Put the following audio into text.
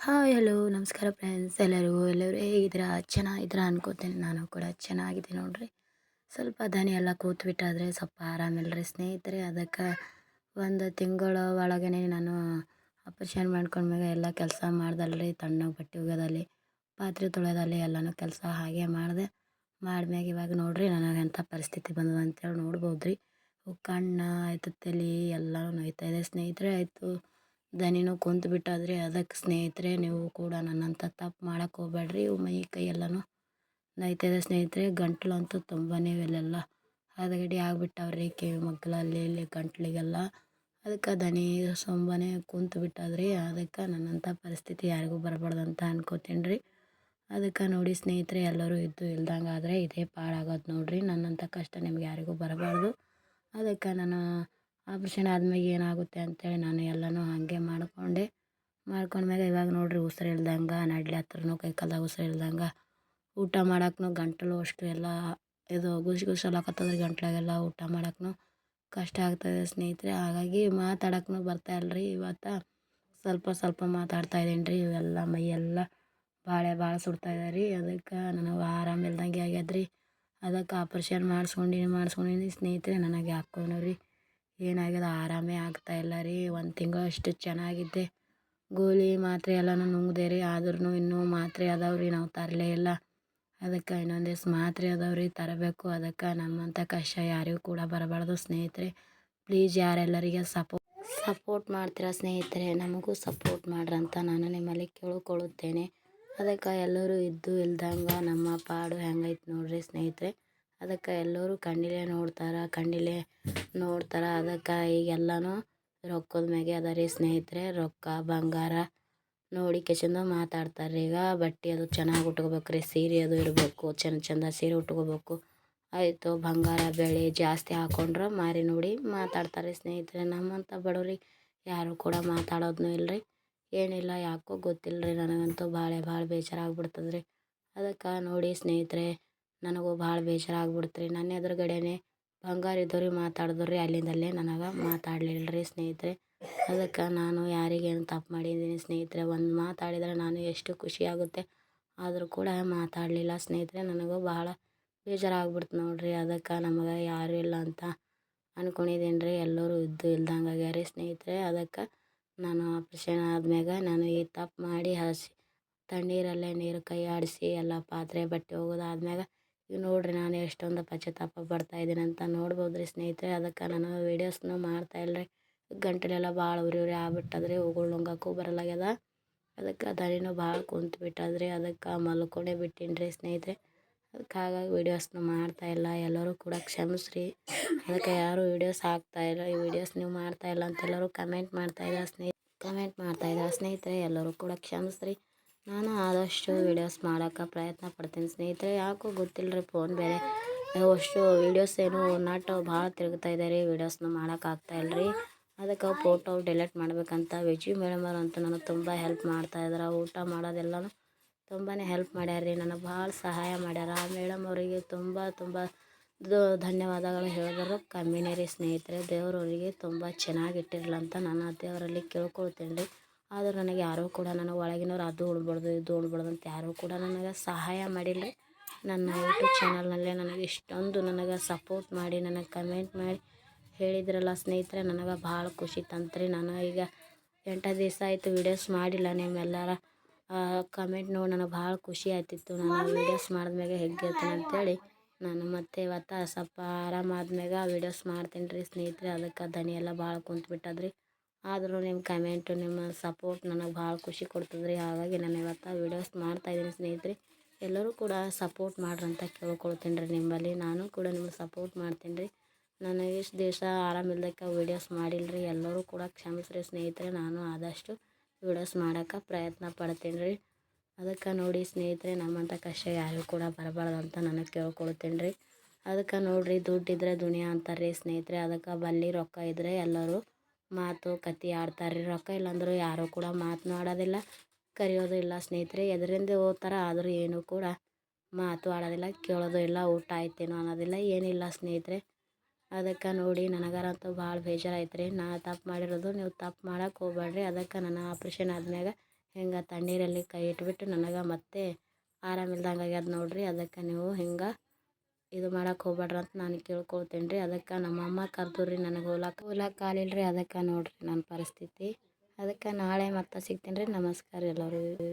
Hi, hello, ನಮಸ್ಕಾರ friends ಎಲ್ಲರಿಗೂ, ಎಲ್ಲರೂ ಹೇಗಿದ್ದೀರಾ? ಚೆನ್ನಾಗಿದ್ದೀರಾ ಅನ್ಕೋತೀನಿ. ನಾನು ಕೂಡ ಚೆನ್ನಾಗಿದೆ ನೋಡ್ರಿ. ಸ್ವಲ್ಪ ದನಿ ಎಲ್ಲ ಕೂತ್ಬಿಟ್ಟಾದರೆ ಸ್ವಲ್ಪ ಆರಾಮಿಲ್ಲರಿ ಸ್ನೇಹಿತರೆ. ಅದಕ್ಕೆ ಒಂದು ತಿಂಗಳ ಒಳಗೇ ನಾನು ಆಪ್ರೇಷನ್ ಮಾಡ್ಕೊಂಡ್ಮ್ಯಾಗ ಎಲ್ಲ ಕೆಲಸ ಮಾಡ್ದಲ್ರಿ. ತಣ್ಣಗೆ ಬಟ್ಟೆ ಒಗ್ಯೋದಲ್ಲಿ ಪಾತ್ರೆ ತೊಳೆಯೋದಲ್ಲಿ ಎಲ್ಲನೂ ಕೆಲಸ ಹಾಗೆ ಮಾಡಿದೆ. ಮಾಡ್ಮ್ಯಾಗ ಇವಾಗ ನೋಡ್ರಿ ನನಗೆ ಎಂಥ ಪರಿಸ್ಥಿತಿ ಬಂದದ ಅಂತೇಳಿ ನೋಡ್ಬೋದು ರೀ ಕಣ್ಣು ಆಯ್ತು, ತಲೆ ಎಲ್ಲನೂ ಇದೆ ಸ್ನೇಹಿತರೆ. ಆಯಿತು ದನಿನೂ ಕುಂತು ಬಿಟ್ಟಾದ್ರೆ ಅದಕ್ಕೆ ಸ್ನೇಹಿತರೆ ನೀವು ಕೂಡ ನನ್ನಂಥ ತಪ್ಪು ಮಾಡಕ್ಕೆ ಹೋಗ್ಬೇಡ್ರಿ. ಇವು ಮೈ ಕೈ ಎಲ್ಲನೂ ನೋಯ್ತಾಯಿದೆ ಸ್ನೇಹಿತರೆ, ಗಂಟ್ಲಂತೂ ತುಂಬಾ ಇಲ್ಲೆಲ್ಲ ಹದಗಡಿ ಆಗ್ಬಿಟ್ಟವ್ರಿ ಕಿವಿ ಮಗ್ಗಲಲ್ಲಿ ಇಲ್ಲಿ ಗಂಟ್ಲಿಗೆಲ್ಲ. ಅದಕ್ಕೆ ದನಿ ಸುಮ್ಮನೆ ಕುಂತು ಬಿಟ್ಟಾದ್ರಿ ಅದಕ್ಕೆ ನನ್ನಂಥ ಪರಿಸ್ಥಿತಿ ಯಾರಿಗೂ ಬರಬಾರ್ದು ಅಂತ ಅನ್ಕೋತೀನಿ ರೀ ಅದಕ್ಕೆ ನೋಡಿ ಸ್ನೇಹಿತರೆ, ಎಲ್ಲರೂ ಇದ್ದು ಇಲ್ದಂಗೆ ಆದರೆ ಇದೇ ಪಾಳಾಗೋದು ನೋಡಿರಿ. ನನ್ನಂಥ ಕಷ್ಟ ನಿಮ್ಗೆ ಯಾರಿಗೂ ಬರಬಾರ್ದು. ಅದಕ್ಕೆ ನಾನು ಆಪ್ರೇಷನ್ ಆದ್ಮೇಲೆ ಏನಾಗುತ್ತೆ ಅಂತೇಳಿ ನಾನು ಎಲ್ಲನೂ ಹಾಗೆ ಮಾಡಿಕೊಂಡೆ. ಮಾಡ್ಕೊಂಡ್ಮ್ಯಾಗ ಇವಾಗ ನೋಡಿರಿ ಉಸಿರು ಇಲ್ದಂಗೆ, ನಡ್ಲಿ ಹತ್ರನು ಕೈ ಕಾಲ್ದಾಗ ಉಸಿರು ಇಲ್ದಂಗೆ, ಊಟ ಮಾಡಕ್ಕೂ ಗಂಟಲು ಅಷ್ಟು ಎಲ್ಲ ಇದು ಗುಸಿ ಗುಸಿ ಅನ್ಲಕತ್ತದ ರೀ ಗಂಟ್ಲಾಗೆಲ್ಲ ಊಟ ಮಾಡಕ್ಕೂ ಕಷ್ಟ ಆಗ್ತಾಯಿದೆ ಸ್ನೇಹಿತರೆ. ಹಾಗಾಗಿ ಮಾತಾಡಕ್ಕೂ ಬರ್ತಾ ಇಲ್ಲ ರೀ ಇವತ್ತು. ಸ್ವಲ್ಪ ಸ್ವಲ್ಪ ಮಾತಾಡ್ತಾ ಇದ್ದೀನಿ ರೀ ಇವೆಲ್ಲ ಮೈಯೆಲ್ಲ ಭಾಳ ಸುಡ್ತಾ ಇದೆ ರೀ ಅದಕ್ಕೆ ನನಗೆ ಆರಾಮ ಇಲ್ದಂಗೆ ಆಗ್ಯದ ರೀ ಅದಕ್ಕೆ ಆಪ್ರೇಷನ್ ಮಾಡಿಸ್ಕೊಂಡಿನಿ ಮಾಡಿಸ್ಕೊಂಡಿನಿ ಸ್ನೇಹಿತರೆ. ನನಗೆ ಯಾಕೋ ರೀ ಏನಾಗ್ಯದ ಆರಾಮೇ ಇಲ್ಲ ರೀ. ಒಂದು ತಿಂಗಳು ಅಷ್ಟು ಚೆನ್ನಾಗಿದ್ದೆ. ಗೋಲಿ ಮಾತ್ರೆ ಎಲ್ಲನೂ ನುಂಗಿದೆ ರೀ. ಆದ್ರೂ ಇನ್ನೂ ಮಾತ್ರೆ ಅದಾವೆ ರೀ. ನಾವು ತರಲೇ ಇಲ್ಲ. ಅದಕ್ಕೆ ಇನ್ನೊಂದಿಷ್ಟು ಮಾತ್ರೆ ಅದಾವೆ ರೀ. ತರಬೇಕು. ಅದಕ್ಕೆ ನಮ್ಮಂಥ ಕಷ್ಟ ಯಾರಿಗೂ ಕೂಡ ಬರಬಾರ್ದು ಸ್ನೇಹಿತರೆ. ಪ್ಲೀಸ್ ಯಾರೆಲ್ಲರಿಗೆ ಸಪೋರ್ಟ್ ಸಪೋರ್ಟ್ ಮಾಡ್ತೀರಾ ಸ್ನೇಹಿತರೆ? ನಮಗೂ ಸಪೋರ್ಟ್ ಮಾಡ್ರಂತ ನಾನು ನಿಮ್ಮಲ್ಲಿ ಕೇಳ್ಕೊಳ್ಳುತ್ತೇನೆ ಅದಕ್ಕೆ ಎಲ್ಲರೂ ಇದ್ದು ಇಲ್ದಂಗೆ ನಮ್ಮ ಪಾಡು ಹೆಂಗೈತೆ ನೋಡ್ರಿ ಸ್ನೇಹಿತರೆ. ಅದಕ್ಕೆ ಎಲ್ಲರೂ ಕಣ್ಣಿಲೆ ನೋಡ್ತಾರೆ ಕಣ್ಣಿಲೆ ನೋಡ್ತಾರೆ. ಅದಕ್ಕೆ ಈಗೆಲ್ಲನೂ ರೊಕ್ಕದ ಮ್ಯಾಗೆ ಅದ ರೀ ಸ್ನೇಹಿತರೆ, ರೊಕ್ಕ, ಬಂಗಾರ ನೋಡಿ ಕೆಚಂದ ಮಾತಾಡ್ತಾರೆ ರೀ. ಈಗ ಬಟ್ಟೆ ಅದು ಚೆನ್ನಾಗಿ ಉಟ್ಕೋಬೇಕು ರೀ, ಸೀರೆ ಅದು ಇರಬೇಕು ಚೆಂದ ಚೆಂದ ಸೀರೆ ಉಟ್ಕೋಬೇಕು. ಆಯಿತು, ಬಂಗಾರ ಬೆಳೆ ಜಾಸ್ತಿ ಹಾಕೊಂಡ್ರೆ ಮಾರಿ ನೋಡಿ ಮಾತಾಡ್ತಾರೆ ಸ್ನೇಹಿತರೆ. ನಮ್ಮಂಥ ಬಡವ್ರಿಗೆ ಯಾರು ಕೂಡ ಮಾತಾಡೋದನ್ನೂ ಇಲ್ಲ ರೀ ಏನಿಲ್ಲ, ಯಾಕೋ ಗೊತ್ತಿಲ್ಲ ರೀ ನನಗಂತೂ ಭಾಳ ಭಾಳ ಬೇಜಾರಾಗ್ಬಿಡ್ತದೆ ರೀ ಅದಕ್ಕೆ ನೋಡಿ ಸ್ನೇಹಿತರೆ ನನಗೂ ಭಾಳ ಬೇಜಾರಾಗ್ಬಿಡ್ತು ರೀ ನನ್ನ ಎದುರುಗಡೆನೇ ಬಂಗಾರ ಇದ್ದವ್ರಿಗೆ ರೀ ಅಲ್ಲಿಂದಲ್ಲೇ ನನಗೆ ಮಾತಾಡಲಿಲ್ಲ ರೀ ಸ್ನೇಹಿತರೆ. ಅದಕ್ಕೆ ನಾನು ಯಾರಿಗೇನು ತಪ್ಪು ಮಾಡಿದ್ದೀನಿ ಸ್ನೇಹಿತರೆ. ಒಂದು ಮಾತಾಡಿದರೆ ನಾನು ಎಷ್ಟು ಖುಷಿಯಾಗುತ್ತೆ ಆದರೂ ಕೂಡ ಮಾತಾಡಲಿಲ್ಲ ಸ್ನೇಹಿತರೆ. ನನಗೂ ಭಾಳ ಬೇಜಾರಾಗ್ಬಿಡ್ತು ನೋಡಿರಿ. ಅದಕ್ಕೆ ನಮಗೆ ಯಾರು ಇಲ್ಲ ಅಂತ ಅಂದ್ಕೊಂಡಿದ್ದೀನಿ ರೀ ಎಲ್ಲರೂ ಇದ್ದು ಇಲ್ದಂಗೆ ಆಗ್ಯಾರ ರೀ ಸ್ನೇಹಿತರೆ. ಅದಕ್ಕೆ ನಾನು ಆಪ್ರೇಷನ್ ಆದ್ಮ್ಯಾಗ ನಾನು ಈ ತಪ್ಪು ಮಾಡಿ ಹಸಿ ತಣ್ಣೀರಲ್ಲೇ ನೀರು ಕೈ ಆಡಿಸಿ ಎಲ್ಲ ಪಾತ್ರೆ ಬಟ್ಟೆ ಒಗೆದಾದ್ಮ್ಯಾಗ ಈಗ ನೋಡಿರಿ ನಾನು ಎಷ್ಟೊಂದು ಪಶ್ಚಾತ್ತಾಪ ಪಡ್ತಾ ಇದ್ದೀನಿ ಅಂತ ನೋಡ್ಬೋದು ರೀ ಸ್ನೇಹಿತರೆ. ಅದಕ್ಕೆ ನಾನು ವೀಡಿಯೋಸ್ನು ಮಾಡ್ತಾ ಇಲ್ಲ ರೀ ಗಂಟಲೆಲ್ಲ ಭಾಳ ಉರಿ ಉರಿ ಆಗ್ಬಿಟ್ಟದ್ರಿ ಉಗುಳು ನುಂಗಕ್ಕೂ ಬರಲಾಗ್ಯದ. ಅದಕ್ಕೆ ದಣಿನೂ ಭಾಳ ಕುಂತು ಬಿಟ್ಟದ್ರಿ ಅದಕ್ಕೆ ಮಲ್ಕೊಂಡೇ ಬಿಟ್ಟೀನಿ ರೀ ಸ್ನೇಹಿತರೆ. ಅದಕ್ಕೆ ಹಾಗಾಗಿ ವೀಡಿಯೋಸ್ನು ಮಾಡ್ತಾ ಇಲ್ಲ, ಎಲ್ಲರೂ ಕೂಡ ಕ್ಷಮಿಸ್ರಿ. ಅದಕ್ಕೆ ಯಾರು ವೀಡಿಯೋಸ್ ಹಾಕ್ತಾ ಇಲ್ಲ, ಈ ವೀಡಿಯೋಸ್ ನೀವು ಮಾಡ್ತಾ ಇಲ್ಲ ಅಂತ ಎಲ್ಲರೂ ಕಮೆಂಟ್ ಮಾಡ್ತಾ ಇದ್ದಾರೆ ಸ್ನೇಹಿತ ಕಮೆಂಟ್ ಮಾಡ್ತಾ ಇದ್ದಾರೆ ಸ್ನೇಹಿತರೆ, ಎಲ್ಲರೂ ಕೂಡ ಕ್ಷಮಿಸ್ರಿ. ನಾನು ಆದಷ್ಟು ವೀಡಿಯೋಸ್ ಮಾಡೋಕ್ಕೆ ಪ್ರಯತ್ನ ಪಡ್ತೀನಿ ಸ್ನೇಹಿತರೆ, ಯಾಕೋ ಗೊತ್ತಿಲ್ಲ ರೀ ಫೋನ್ ಬೇರೆ. ಅಷ್ಟು ವೀಡಿಯೋಸ್ ಏನು ನಾಟ್ ಭಾಳ ತಿರುಗ್ತಾ ಇದೆ ರೀ ವೀಡಿಯೋಸ್ನ ಮಾಡೋಕ್ಕಾಗ್ತಾ ಇಲ್ಲ ರೀ ಅದಕ್ಕೆ ಫೋಟೋ ಡಿಲೀಟ್ ಮಾಡಬೇಕಂತ ವಿಜಿ ಮೇಡಮ್ ಅವ್ರು ಅಂತೂ ನನಗೆ ತುಂಬ ಹೆಲ್ಪ್ ಮಾಡ್ತಾ ಇದ್ದಾರೆ ಊಟ ಮಾಡೋದೆಲ್ಲನೂ ತುಂಬಾ ಹೆಲ್ಪ್ ಮಾಡ್ಯಾರ ರೀ, ನನಗೆ ಭಾಳ ಸಹಾಯ ಮಾಡ್ಯಾರ. ಆ ಮೇಡಮ್ ಅವರಿಗೆ ತುಂಬ ತುಂಬ ಧನ್ಯವಾದಗಳು ಹೇಳಿದ್ರು ಕಮ್ಮಿನೇ ರೀ ಸ್ನೇಹಿತರೆ. ದೇವರವರಿಗೆ ತುಂಬ ಚೆನ್ನಾಗಿ ಅಂತ ನಾನು ದೇವರಲ್ಲಿ ಕೇಳ್ಕೊಳ್ತೀನಿ ರೀ. ಆದ್ರೆ ನನಗೆ ಯಾರೂ ಕೂಡ ನನಗೆ ಒಳಗಿನವ್ರು ಅದು ಉಳ್ಬಾರ್ದು, ಇದು ಉಳ್ಬಾರ್ದು ಅಂತ ಯಾರೂ ಕೂಡ ನನಗೆ ಸಹಾಯ ಮಾಡಿಲ್ಲ. ನನ್ನ ಯೂಟ್ಯೂಬ್ ಚಾನಲ್ನಲ್ಲೇ ನನಗೆ ಇಷ್ಟೊಂದು ನನಗೆ ಸಪೋರ್ಟ್ ಮಾಡಿ, ನನಗೆ ಕಮೆಂಟ್ ಮಾಡಿ ಹೇಳಿದ್ರಲ್ಲ ಸ್ನೇಹಿತರೆ, ನನಗೆ ಭಾಳ ಖುಷಿ ತಂತ್ರಿ. ನಾನು ಈಗ ಎಂಟು ದಿವಸ ಆಯಿತು ವೀಡಿಯೋಸ್ ಮಾಡಿಲ್ಲ, ನಿಮ್ಮೆಲ್ಲರ ಕಮೆಂಟ್ ನೋಡಿ ನನಗೆ ಭಾಳ ಖುಷಿ ಆಯ್ತಿತ್ತು ನಾನು ವೀಡಿಯೋಸ್ ಮಾಡಿದ್ಮ್ಯಾಗ ಹೆಗ್ಗಿರ್ತೀನಿ ಅಂತೇಳಿ ನಾನು ಮತ್ತೆ ಇವತ್ತು ಸ್ವಲ್ಪ ಆರಾಮಾದ್ಮ್ಯಾಗ ವೀಡಿಯೋಸ್ ಮಾಡ್ತೀನಿ ರೀ ಸ್ನೇಹಿತರೆ. ಅದಕ್ಕೆ ದನಿ ಎಲ್ಲ ಭಾಳ ಕುಂತ್ಬಿಟ್ಟದ್ರಿ. ಆದರೂ ನಿಮ್ಮ ಕಮೆಂಟು, ನಿಮ್ಮ ಸಪೋರ್ಟ್ ನನಗೆ ಭಾಳ ಖುಷಿ ಕೊಡ್ತದ್ರಿ. ಹಾಗಾಗಿ ನಾನು ಇವತ್ತು ವೀಡಿಯೋಸ್ ಮಾಡ್ತಾಯಿದ್ದೀನಿ ಸ್ನೇಹಿತರೆ. ಎಲ್ಲರೂ ಕೂಡ ಸಪೋರ್ಟ್ ಮಾಡ್ರಂತ ಕೇಳ್ಕೊಳ್ತೀನಿ ರೀ ನಿಮ್ಮಲ್ಲಿ. ನಾನು ಕೂಡ ನಿಮ್ಗೆ ಸಪೋರ್ಟ್ ಮಾಡ್ತೀನಿ ರೀ ನನಗೆ ಇಷ್ಟು ದಿವಸ ಆರಾಮಿಲ್ದಕ್ಕೆ ವೀಡಿಯೋಸ್ ಮಾಡಿಲ್ಲ ರೀ ಎಲ್ಲರೂ ಕೂಡ ಕ್ಷಮಿಸ್ರಿ ಸ್ನೇಹಿತರೆ. ನಾನು ಆದಷ್ಟು ವೀಡಿಯೋಸ್ ಮಾಡೋಕ್ಕೆ ಪ್ರಯತ್ನ ಪಡ್ತೀನಿ ರೀ ಅದಕ್ಕೆ ನೋಡಿ ಸ್ನೇಹಿತರೆ, ನಮ್ಮಂಥ ಕಷ್ಟ ಯಾರಿಗೂ ಕೂಡ ಬರಬಾರ್ದು ಅಂತ ನನಗೆ ಕೇಳ್ಕೊಳ್ತೀನಿ ರೀ ಅದಕ್ಕೆ ನೋಡಿರಿ, ದುಡ್ಡಿದ್ರೆ ದುನಿಯಾ ಅಂತಾರೆ ರೀ ಸ್ನೇಹಿತರೆ. ಅದಕ್ಕೆ ಬಲ್ಲಿ ರೊಕ್ಕ ಇದ್ದರೆ ಎಲ್ಲರೂ ಮಾತು ಕತೆ ಆಡ್ತಾರೆ ರೊಕ್ಕ ಇಲ್ಲಾಂದ್ರೆ ಯಾರೂ ಕೂಡ ಮಾತನಾಡೋದಿಲ್ಲ ಕರೆಯೋದು ಇಲ್ಲ. ಸ್ನೇಹಿತರೆ, ಎದರಿಂದ ಹೋಗ್ತಾರೆ, ಆದರೂ ಏನೂ ಕೂಡ ಮಾತು ಆಡೋದಿಲ್ಲ, ಕೇಳೋದು ಇಲ್ಲ, ಊಟ ಆಯ್ತೇನೋ ಅನ್ನೋದಿಲ್ಲ, ಏನಿಲ್ಲ ಸ್ನೇಹಿತರೆ. ಅದಕ್ಕೆ ನೋಡಿ, ನನಗಾರಂತೂ ಭಾಳ ಬೇಜಾರಾಯ್ತು ರೀ ನಾ ತಪ್ಪು ಮಾಡಿರೋದು ನೀವು ತಪ್ಪು ಮಾಡಕ್ಕೆ ಹೋಗ್ಬೇಡ್ರಿ ಅದಕ್ಕೆ ನನ್ನ ಆಪ್ರೇಷನ್ ಆದ್ಮ್ಯಾಗ ಹಿಂಗೆ ತಣ್ಣೀರಲ್ಲಿ ಕೈ ಇಟ್ಬಿಟ್ಟು ನನಗೆ ಮತ್ತೆ ಆರಾಮಿಲ್ದಂಗೆ ಆಗ್ಯದ ನೋಡಿರಿ. ಅದಕ್ಕೆ ನೀವು ಹಿಂಗೆ ಇದು ಮಾಡಕ್ಕೆ ಹೋಗ್ಬೇಡ್ರಿ ಅಂತ ನಾನು ಕೇಳ್ಕೊಳ್ತೇನೆ ರೀ ಅದಕ್ಕೆ ನಮ್ಮ ಅಮ್ಮ ಕರ್ದ್ರು ರೀ ನನಗೆ ಹೋಲಾಕ ಹೋಲಾಕ ಕಾಲಿಲ್ಲ ರೀ ಅದಕ್ಕೆ ನೋಡಿರಿ ನನ್ನ ಪರಿಸ್ಥಿತಿ. ಅದಕ್ಕೆ ನಾಳೆ ಮತ್ತೆ ಸಿಗ್ತೀನಿ ರೀ ನಮಸ್ಕಾರ ಎಲ್ಲರಿಗೂ.